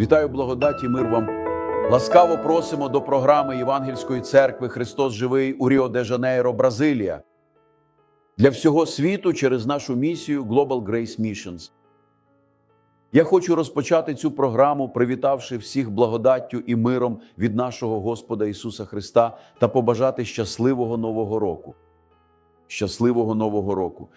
Вітаю благодаті, мир вам. Ласкаво просимо до програми Євангельської церкви Христос Живий у Ріо де Жанейро, Бразилія. Для всього світу через нашу місію Global Grace Missions. Я хочу розпочати цю програму, привітавши всіх благодаттю і миром від нашого Господа Ісуса Христа та побажати щасливого Нового року. Щасливого Нового року.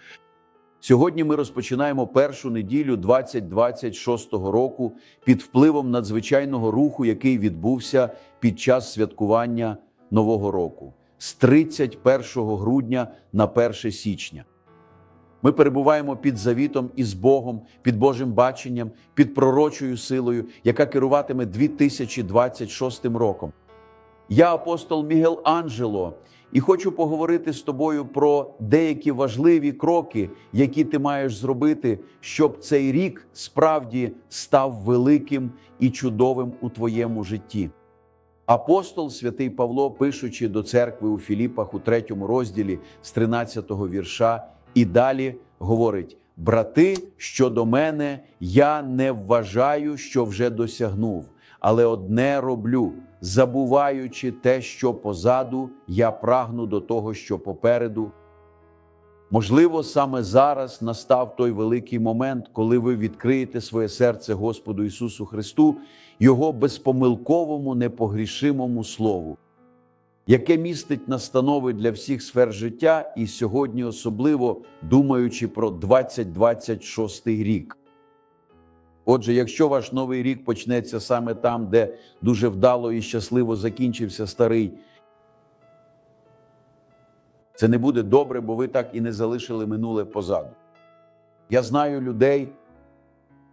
Сьогодні ми розпочинаємо першу неділю 2026 року під впливом надзвичайного руху, який відбувся під час святкування Нового року з 31 грудня на 1 січня. Ми перебуваємо під завітом із Богом, під Божим баченням, під пророчою силою, яка керуватиме 2026 роком. Я апостол Мігел Анджело, і хочу поговорити з тобою про деякі важливі кроки, які ти маєш зробити, щоб цей рік справді став великим і чудовим у твоєму житті. Апостол святий Павло, пишучи до церкви у Філіпах у третьому розділі з 13-го вірша, і далі говорить: брати, щодо мене, я не вважаю, що вже досягнув, але одне роблю, забуваючи те, що позаду, я прагну до того, що попереду. Можливо, саме зараз настав той великий момент, коли ви відкриєте своє серце Господу Ісусу Христу, Його безпомилковому, непогрішимому Слову, яке містить настанови для всіх сфер життя, і сьогодні, особливо думаючи про 2026 рік. Отже, якщо ваш новий рік почнеться саме там, де дуже вдало і щасливо закінчився старий, це не буде добре, бо ви так і не залишили минуле позаду. Я знаю людей,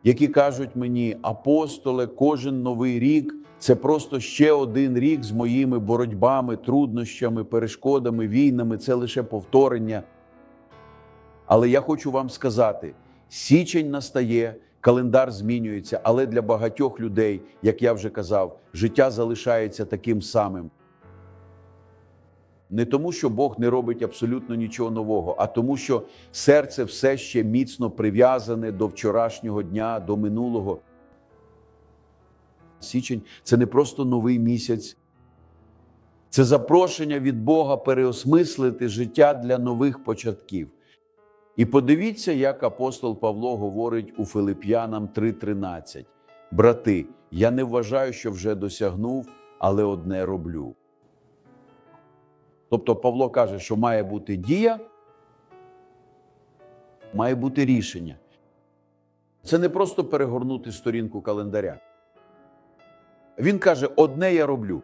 які кажуть мені, апостоле, кожен новий рік це просто ще один рік з моїми боротьбами, труднощами, перешкодами, війнами, це лише повторення. Але я хочу вам сказати: січень настає, календар змінюється, але для багатьох людей, як я вже казав, життя залишається таким самим. Не тому, що Бог не робить абсолютно нічого нового, а тому, що серце все ще міцно прив'язане до вчорашнього дня, до минулого. Січень це не просто новий місяць, це запрошення від Бога переосмислити життя для нових початків. І подивіться, як апостол Павло говорить у Филип'янам 3:13. Брати, я не вважаю, що вже досягнув, але одне роблю. Тобто Павло каже, що має бути дія, має бути рішення. Це не просто перегорнути сторінку календаря. Він каже: одне я роблю.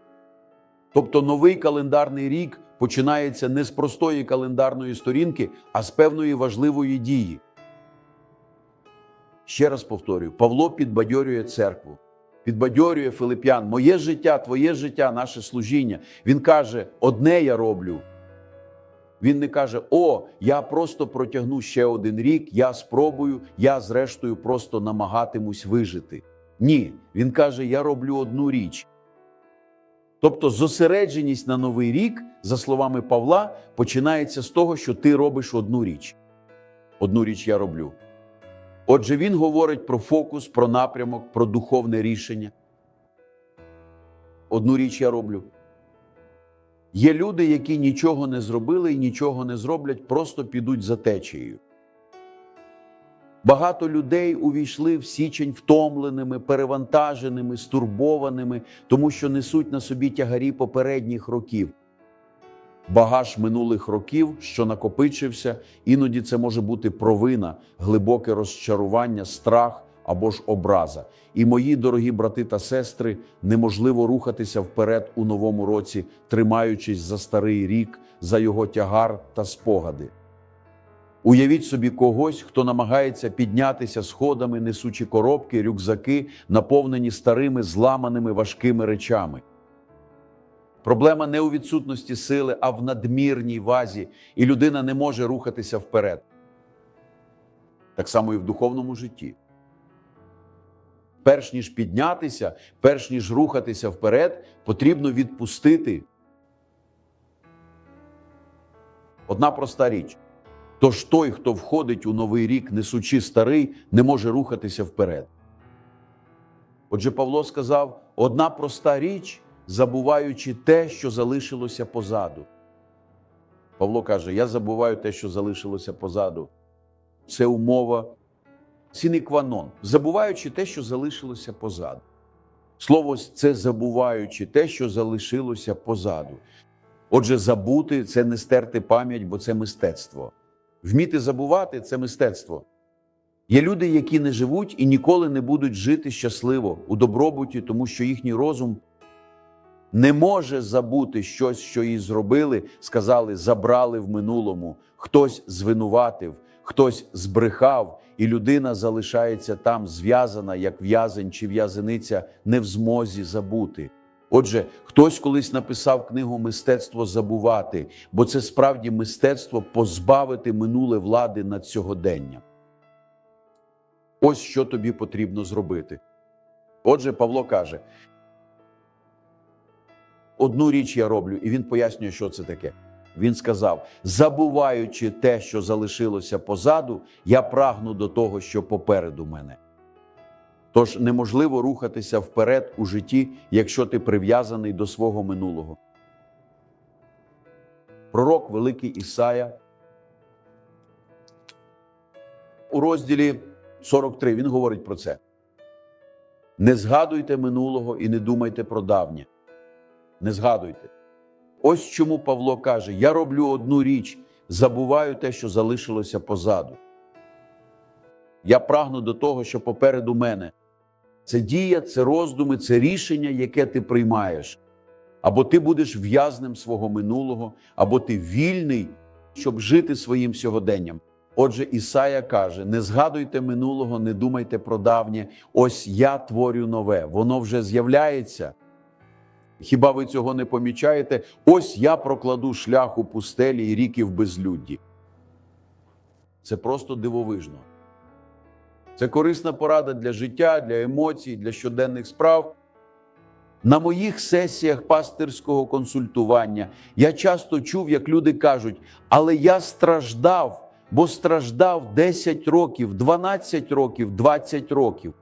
Тобто новий календарний рік починається не з простої календарної сторінки, а з певної важливої дії. Ще раз повторюю: Павло підбадьорює церкву, підбадьорює Филип'ян, моє життя, твоє життя, наше служіння. Він каже: одне я роблю. Він не каже: О, я просто протягну ще один рік, я спробую, я зрештою просто намагатимусь вижити. Ні, він каже: Я роблю одну річ. Тобто зосередженість на новий рік, за словами Павла, починається з того, що ти робиш одну річ. Одну річ я роблю. Отже, він говорить про фокус, про напрямок, про духовне рішення. Одну річ я роблю. Є люди, які нічого не зробили і нічого не зроблять, просто підуть за течією. Багато людей увійшли в січень втомленими, перевантаженими, стурбованими, тому що несуть на собі тягарі попередніх років. Багаж минулих років, що накопичився, іноді це може бути провина, глибоке розчарування, страх або ж образа. І мої дорогі брати та сестри, неможливо рухатися вперед у новому році, тримаючись за старий рік, за його тягар та спогади. Уявіть собі когось, хто намагається піднятися сходами, несучи коробки, рюкзаки, наповнені старими зламаними важкими речами. Проблема не у відсутності сили, а в надмірній вазі, і людина не може рухатися вперед. Так само і в духовному житті. Перш ніж піднятися, перш ніж рухатися вперед, потрібно відпустити. Одна проста річ. Тож той, хто входить у новий рік, несучи старий, не може рухатися вперед. Отже, Павло сказав: одна проста річ, забуваючи те, що залишилося позаду. Павло каже: Я забуваю те, що залишилося позаду. Це умова сінікванон, забуваючи те, що залишилося позаду. Слово це забуваючи те, що залишилося позаду. Отже, забути це не стерти пам'ять, бо це мистецтво. Вміти забувати це мистецтво. Є люди, які не живуть і ніколи не будуть жити щасливо у добробуті, тому що їхній розум не може забути щось, що їй зробили, сказали, забрали в минулому, хтось звинуватив, хтось збрехав, і людина залишається там зв'язана, як в'язень чи в'язениця, не в змозі забути. Отже, хтось колись написав книгу Мистецтво забувати, бо це справді мистецтво позбавити минуле влади над сьогоденням. Ось що тобі потрібно зробити. Отже, Павло каже: одну річ я роблю, і він пояснює, що це таке. Він сказав: забуваючи те, що залишилося позаду, я прагну до того, що попереду мене. Тож неможливо рухатися вперед у житті, якщо ти прив'язаний до свого минулого. Пророк Великий Ісая у розділі 43 він говорить про це. Не згадуйте минулого і не думайте про давнє. Не згадуйте. Ось чому Павло каже: Я роблю одну річ, забуваю те, що залишилося позаду. Я прагну до того, що попереду мене. Це дія, це роздуми, це рішення, яке ти приймаєш. Або ти будеш в'язнем свого минулого, або ти вільний, щоб жити своїм сьогоденням. Отже, Ісая каже: не згадуйте минулого, не думайте про давнє. Ось я творю нове, воно вже з'являється. Хіба ви цього не помічаєте? Ось я прокладу шлях у пустелі і ріки в безлюдді. Це просто дивовижно. Це корисна порада для життя, для емоцій, для щоденних справ. На моїх сесіях пастирського консультування я часто чув, як люди кажуть, але я страждав, бо страждав 10 років, 12 років, 20 років.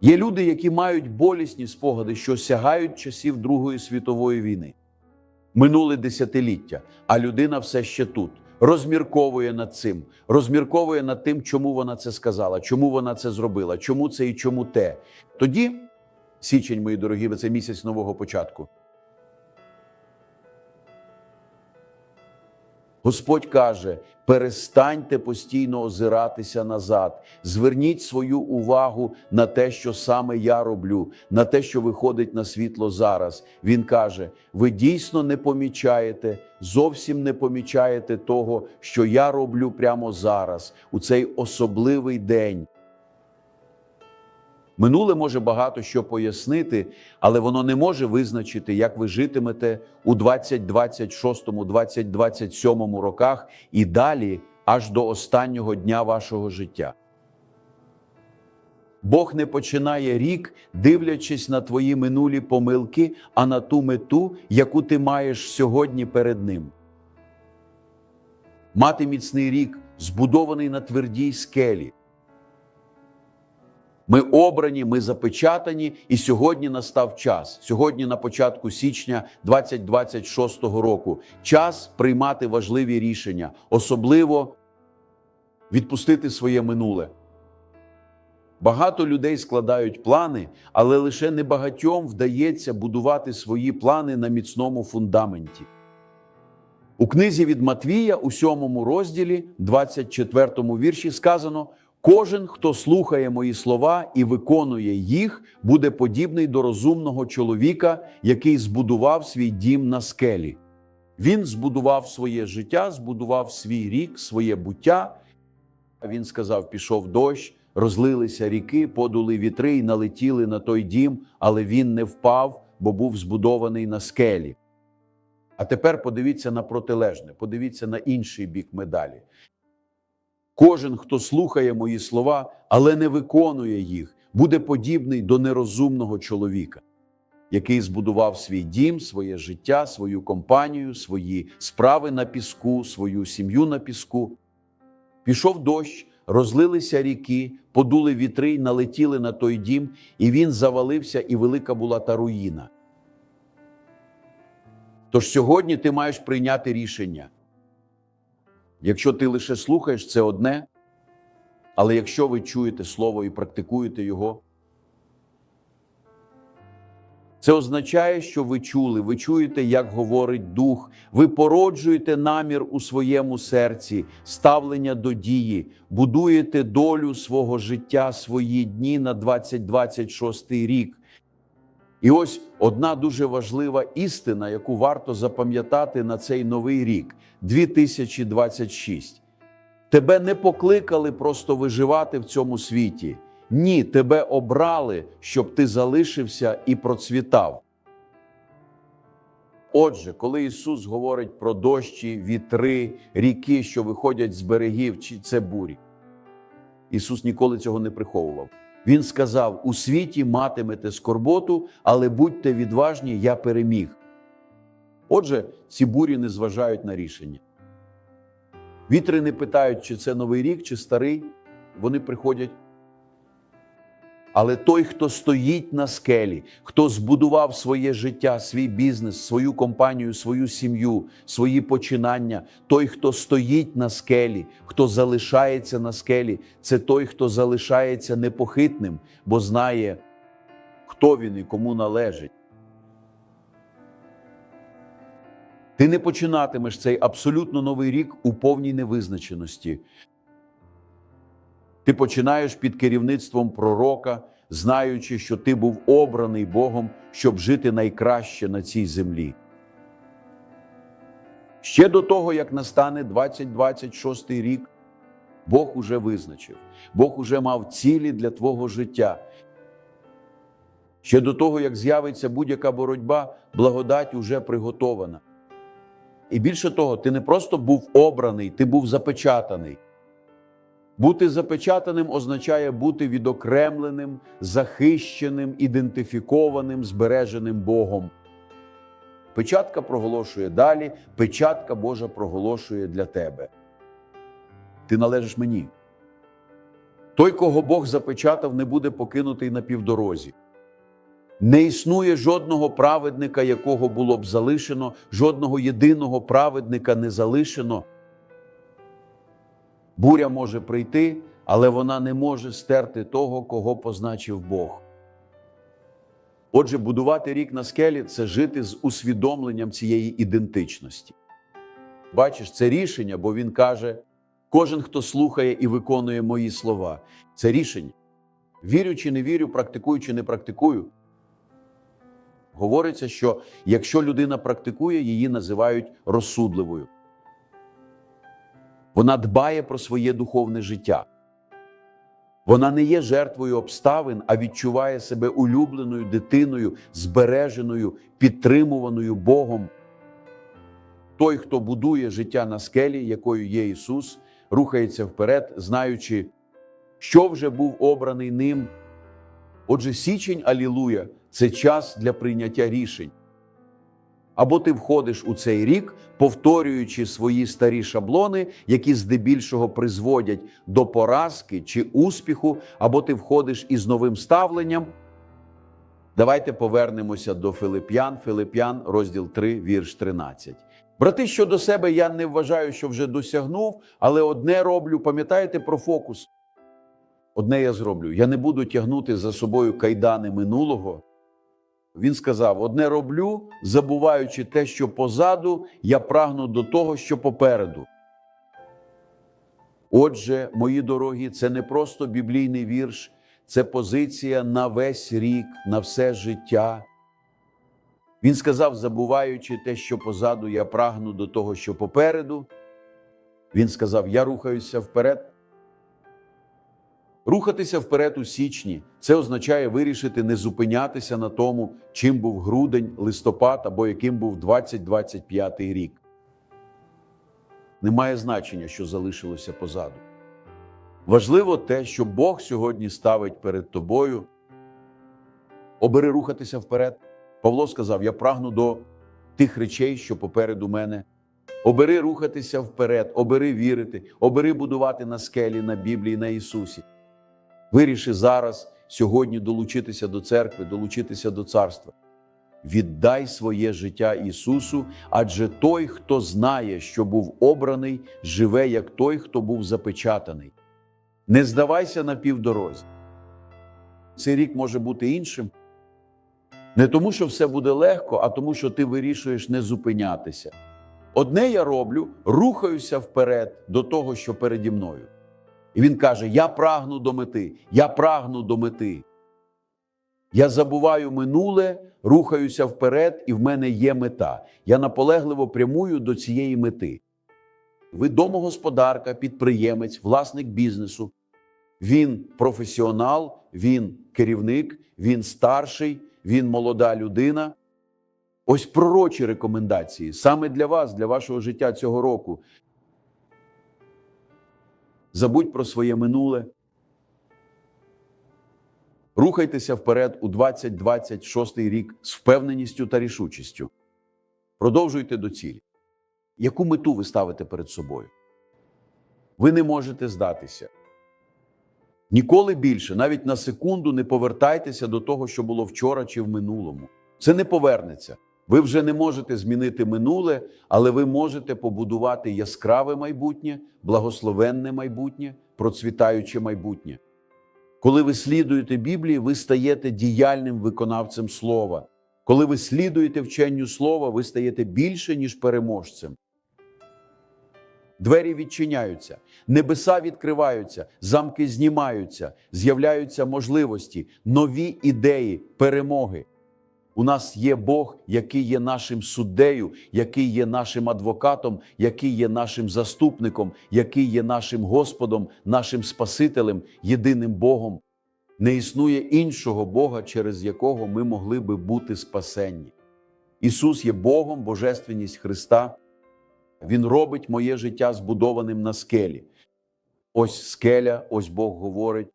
Є люди, які мають болісні спогади, що сягають часів Другої світової війни. Минуле десятиліття, а людина все ще тут. Розмірковує над цим, розмірковує над тим, чому вона це сказала, чому вона це зробила, чому це і чому те. Тоді, січень, мої дорогі, це місяць нового початку. Господь каже: перестаньте постійно озиратися назад, зверніть свою увагу на те, що саме я роблю, на те, що виходить на світло зараз. Він каже: ви дійсно не помічаєте, зовсім не помічаєте того, що я роблю прямо зараз, у цей особливий день. Минуле може багато що пояснити, але воно не може визначити, як ви житимете у 2026, 2027 роках і далі аж до останнього дня вашого життя. Бог не починає рік, дивлячись на твої минулі помилки, а на ту мету, яку ти маєш сьогодні перед ним. Мати міцний рік, збудований на твердій скелі. Ми обрані, ми запечатані, і сьогодні настав час. Сьогодні, на початку січня 2026 року, час приймати важливі рішення, особливо відпустити своє минуле. Багато людей складають плани, але лише небагатьом вдається будувати свої плани на міцному фундаменті. У книзі від Матвія, у сьомому розділі, 24 вірші, сказано. Кожен, хто слухає мої слова і виконує їх, буде подібний до розумного чоловіка, який збудував свій дім на скелі. Він збудував своє життя, збудував свій рік, своє буття. Він сказав: пішов дощ, розлилися ріки, подули вітри й налетіли на той дім, але він не впав, бо був збудований на скелі. А тепер подивіться на протилежне, подивіться на інший бік медалі. Кожен, хто слухає мої слова, але не виконує їх, буде подібний до нерозумного чоловіка, який збудував свій дім, своє життя, свою компанію, свої справи на піску, свою сім'ю на піску. Пішов дощ, розлилися ріки, подули вітри й налетіли на той дім, і він завалився, і велика була та руїна. Тож сьогодні ти маєш прийняти рішення. Якщо ти лише слухаєш, це одне, але якщо ви чуєте слово і практикуєте його, це означає, що ви чули, ви чуєте, як говорить дух, ви породжуєте намір у своєму серці, ставлення до дії, будуєте долю свого життя, свої дні на 2026 рік. І ось одна дуже важлива істина, яку варто запам'ятати на цей новий рік 2026. Тебе не покликали просто виживати в цьому світі. Ні, тебе обрали, щоб ти залишився і процвітав. Отже, коли Ісус говорить про дощі, вітри, ріки, що виходять з берегів, чи це бурі, Ісус ніколи цього не приховував. Він сказав: у світі матимете скорботу, але будьте відважні, я переміг. Отже, ці бурі не зважають на рішення. Вітри не питають, чи це новий рік, чи старий. Вони приходять. Але той, хто стоїть на скелі, хто збудував своє життя, свій бізнес, свою компанію, свою сім'ю, свої починання, той, хто стоїть на скелі, хто залишається на скелі, це той, хто залишається непохитним, бо знає, хто він і кому належить. Ти не починатимеш цей абсолютно новий рік у повній невизначеності. Ти починаєш під керівництвом пророка, знаючи, що ти був обраний Богом, щоб жити найкраще на цій землі. Ще до того, як настане 2026 рік, Бог уже визначив, Бог уже мав цілі для твого життя. Ще до того, як з'явиться будь-яка боротьба, благодать уже приготована. І більше того, ти не просто був обраний, ти був запечатаний. Бути запечатаним означає бути відокремленим, захищеним, ідентифікованим, збереженим Богом. Печатка проголошує далі, печатка Божа проголошує для тебе. Ти належиш мені. Той, кого Бог запечатав, не буде покинутий на півдорозі. Не існує жодного праведника, якого було б залишено, жодного єдиного праведника не залишено. Буря може прийти, але вона не може стерти того, кого позначив Бог. Отже, будувати рік на скелі це жити з усвідомленням цієї ідентичності. Бачиш, це рішення, бо він каже: кожен, хто слухає і виконує мої слова, це рішення. Вірю чи не вірю, практикую чи не практикую. Говориться, що якщо людина практикує, її називають розсудливою. Вона дбає про своє духовне життя. Вона не є жертвою обставин, а відчуває себе улюбленою дитиною, збереженою, підтримуваною Богом. Той, хто будує життя на скелі, якою є Ісус, рухається вперед, знаючи, що вже був обраний ним. Отже, січень Алілуя це час для прийняття рішень. Або ти входиш у цей рік, повторюючи свої старі шаблони, які здебільшого призводять до поразки чи успіху, або ти входиш із новим ставленням. Давайте повернемося до Филип'ян, Филип'ян, розділ 3, вірш 13. Брати, щодо себе я не вважаю, що вже досягнув, але одне роблю, пам'ятаєте про фокус? Одне я зроблю. Я не буду тягнути за собою кайдани минулого. Він сказав: одне роблю, забуваючи те, що позаду, я прагну до того, що попереду. Отже, мої дорогі, це не просто біблійний вірш, це позиція на весь рік, на все життя. Він сказав, забуваючи те, що позаду, я прагну до того, що попереду. Він сказав: Я рухаюся вперед. Рухатися вперед у січні це означає вирішити не зупинятися на тому, чим був грудень, листопад або яким був 2025 рік. Немає значення, що залишилося позаду. Важливо те, що Бог сьогодні ставить перед тобою. Обери рухатися вперед. Павло сказав: Я прагну до тих речей, що попереду мене. Обери рухатися вперед, обери вірити, обери будувати на скелі, на Біблії, на Ісусі. Виріши зараз, сьогодні долучитися до церкви, долучитися до царства. Віддай своє життя Ісусу, адже той, хто знає, що був обраний, живе як той, хто був запечатаний. Не здавайся на півдорозі. Цей рік може бути іншим. Не тому, що все буде легко, а тому, що ти вирішуєш не зупинятися. Одне я роблю, рухаюся вперед до того, що переді мною. І він каже: Я прагну до мети, я прагну до мети. Я забуваю минуле, рухаюся вперед, і в мене є мета. Я наполегливо прямую до цієї мети. Ви домогосподарка, підприємець, власник бізнесу. Він професіонал, він керівник, він старший, він молода людина. Ось пророчі рекомендації саме для вас, для вашого життя цього року. Забудь про своє минуле. Рухайтеся вперед у 2026 рік з впевненістю та рішучістю. Продовжуйте до цілі. Яку мету ви ставите перед собою? Ви не можете здатися. Ніколи більше, навіть на секунду, не повертайтеся до того, що було вчора чи в минулому. Це не повернеться. Ви вже не можете змінити минуле, але ви можете побудувати яскраве майбутнє, благословенне майбутнє, процвітаюче майбутнє. Коли ви слідуєте Біблії, ви стаєте діяльним виконавцем слова. Коли ви слідуєте вченню слова, ви стаєте більше, ніж переможцем. Двері відчиняються, небеса відкриваються, замки знімаються, з'являються можливості, нові ідеї, перемоги. У нас є Бог, який є нашим суддею, який є нашим адвокатом, який є нашим заступником, який є нашим Господом, нашим Спасителем, єдиним Богом. Не існує іншого Бога, через якого ми могли би бути спасенні. Ісус є Богом, Божественність Христа. Він робить моє життя збудованим на скелі. Ось скеля, ось Бог говорить.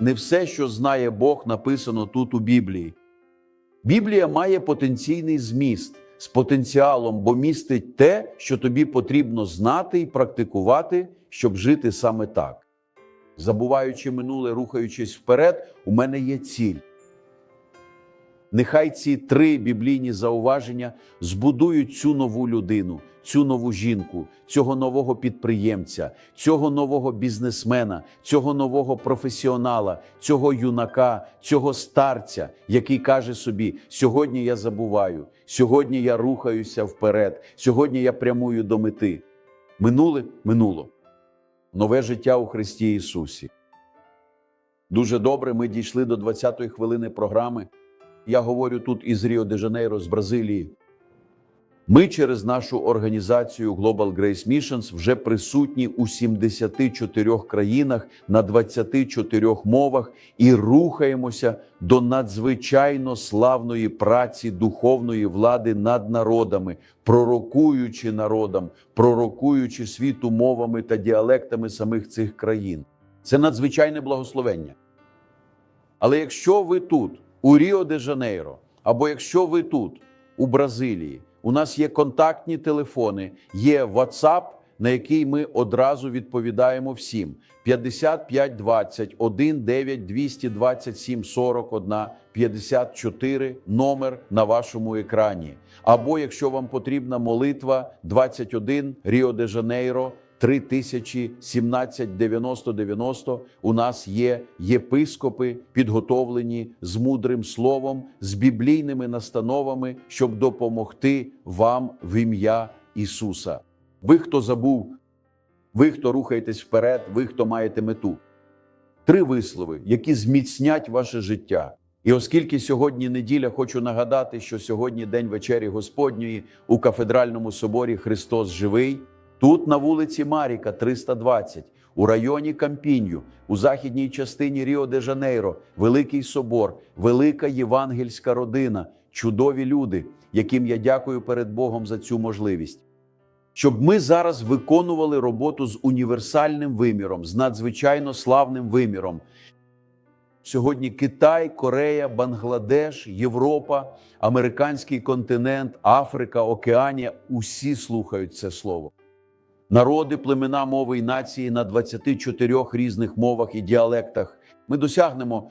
Не все, що знає Бог, написано тут у Біблії. Біблія має потенційний зміст з потенціалом, бо містить те, що тобі потрібно знати і практикувати, щоб жити саме так. Забуваючи минуле, рухаючись вперед, у мене є ціль. Нехай ці три біблійні зауваження збудують цю нову людину, цю нову жінку, цього нового підприємця, цього нового бізнесмена, цього нового професіонала, цього юнака, цього старця, який каже собі: сьогодні я забуваю, сьогодні я рухаюся вперед, сьогодні я прямую до мети. Минуле минуло. Нове життя у Христі Ісусі. Дуже добре. Ми дійшли до 20-ї хвилини програми. Я говорю тут із Ріо де Жанейро, з Бразилії. Ми через нашу організацію Global Grace Missions вже присутні у 74 країнах на 24 мовах і рухаємося до надзвичайно славної праці духовної влади над народами, пророкуючи народам, пророкуючи світу мовами та діалектами самих цих країн. Це надзвичайне благословення. Але якщо ви тут, у Ріо де Жанейро, або якщо ви тут, у Бразилії, у нас є контактні телефони, є WhatsApp, на який ми одразу відповідаємо всім: 55 20 19 227 41 54 номер на вашому екрані. Або якщо вам потрібна молитва 21 Ріо де Жанейро. 3017 90 90 у нас є єпископи, підготовлені з мудрим словом, з біблійними настановами, щоб допомогти вам в ім'я Ісуса. Ви, хто забув, ви, хто рухаєтесь вперед, ви, хто маєте мету. Три вислови, які зміцнять ваше життя. І оскільки сьогодні неділя, хочу нагадати, що сьогодні день вечері Господньої у кафедральному соборі Христос живий. Тут на вулиці Маріка, 320, у районі Кампінью, у західній частині Ріо де Жанейро, Великий Собор, велика євангельська родина, чудові люди, яким я дякую перед Богом за цю можливість. Щоб ми зараз виконували роботу з універсальним виміром, з надзвичайно славним виміром. Сьогодні Китай, Корея, Бангладеш, Європа, американський континент, Африка, Океанія усі слухають це слово. Народи, племена, мови і нації на 24 різних мовах і діалектах. Ми досягнемо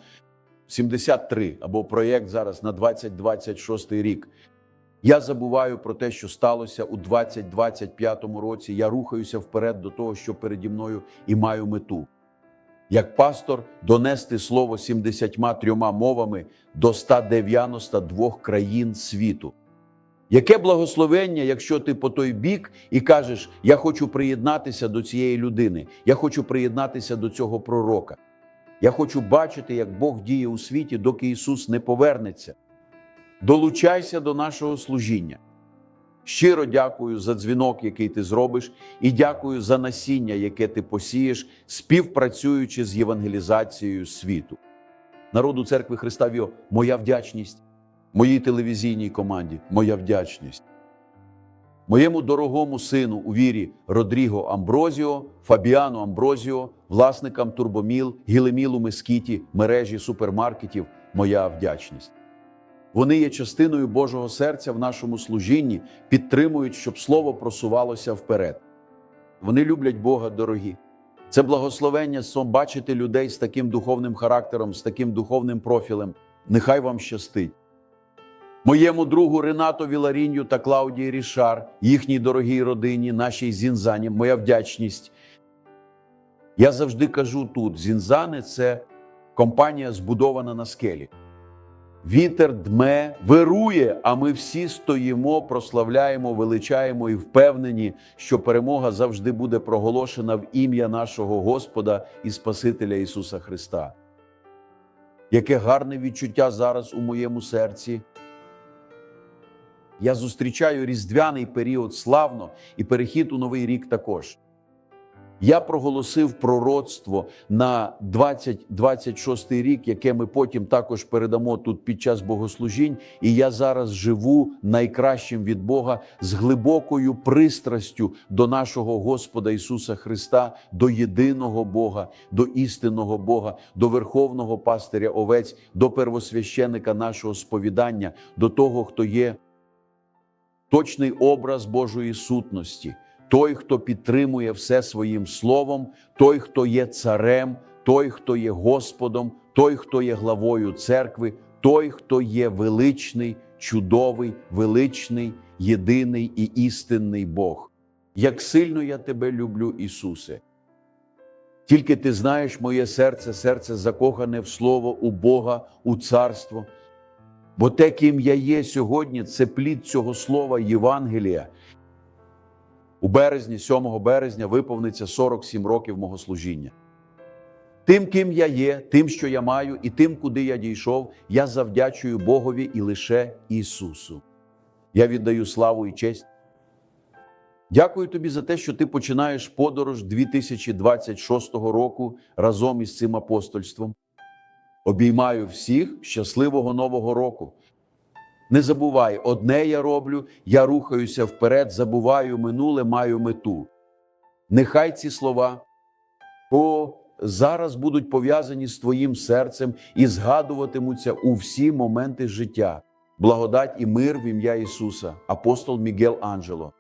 73 або проєкт зараз на 2026 рік. Я забуваю про те, що сталося у 2025 році. Я рухаюся вперед до того, що переді мною, і маю мету. Як пастор донести слово 73 мовами до 192 країн світу. Яке благословення, якщо ти по той бік і кажеш, я хочу приєднатися до цієї людини, я хочу приєднатися до цього пророка. Я хочу бачити, як Бог діє у світі, доки Ісус не повернеться. Долучайся до нашого служіння. Щиро дякую за дзвінок, який ти зробиш, і дякую за насіння, яке ти посієш, співпрацюючи з євангелізацією світу. Народу церкви Христа Віо, моя вдячність, моїй телевізійній команді, моя вдячність. Моєму дорогому сину у вірі Родріго Амброзіо, Фабіану Амброзіо, власникам Турбоміл, Гілемілу Мескіті, мережі супермаркетів, моя вдячність. Вони є частиною Божого серця в нашому служінні, підтримують, щоб слово просувалося вперед. Вони люблять Бога дорогі. Це благословення бачити людей з таким духовним характером, з таким духовним профілем. Нехай вам щастить. Моєму другу Ренато Віларіню та Клаудії Рішар, їхній дорогій родині, нашій зінзані, моя вдячність. Я завжди кажу тут: зінзани це компанія, збудована на скелі. Вітер дме, вирує, а ми всі стоїмо, прославляємо, величаємо і впевнені, що перемога завжди буде проголошена в ім'я нашого Господа і Спасителя Ісуса Христа. Яке гарне відчуття зараз у моєму серці. Я зустрічаю різдвяний період славно і перехід у новий рік також. Я проголосив пророцтво на 2026 рік, яке ми потім також передамо тут під час богослужінь. І я зараз живу найкращим від Бога з глибокою пристрастю до нашого Господа Ісуса Христа, до єдиного Бога, до істинного Бога, до Верховного пастиря Овець, до первосвященика нашого сповідання, до того, хто є точний образ Божої сутності той, хто підтримує все своїм словом, той, хто є царем, той, хто є Господом, той, хто є главою церкви, той, хто є величний, чудовий, величний, єдиний і істинний Бог. Як сильно я тебе люблю, Ісусе. Тільки ти знаєш моє серце, серце закохане в Слово у Бога, у царство. Бо те, ким я є сьогодні, це плід цього слова Євангелія. У березні, 7 березня, виповниться 47 років мого служіння. Тим, ким я є, тим, що я маю, і тим, куди я дійшов, я завдячую Богові і лише Ісусу. Я віддаю славу і честь. Дякую тобі за те, що ти починаєш подорож 2026 року разом із цим апостольством. Обіймаю всіх щасливого нового року. Не забувай, одне я роблю, я рухаюся вперед, забуваю минуле, маю мету. Нехай ці слова о, зараз будуть пов'язані з твоїм серцем і згадуватимуться у всі моменти життя. Благодать і мир в ім'я Ісуса, апостол Мігел Анджело.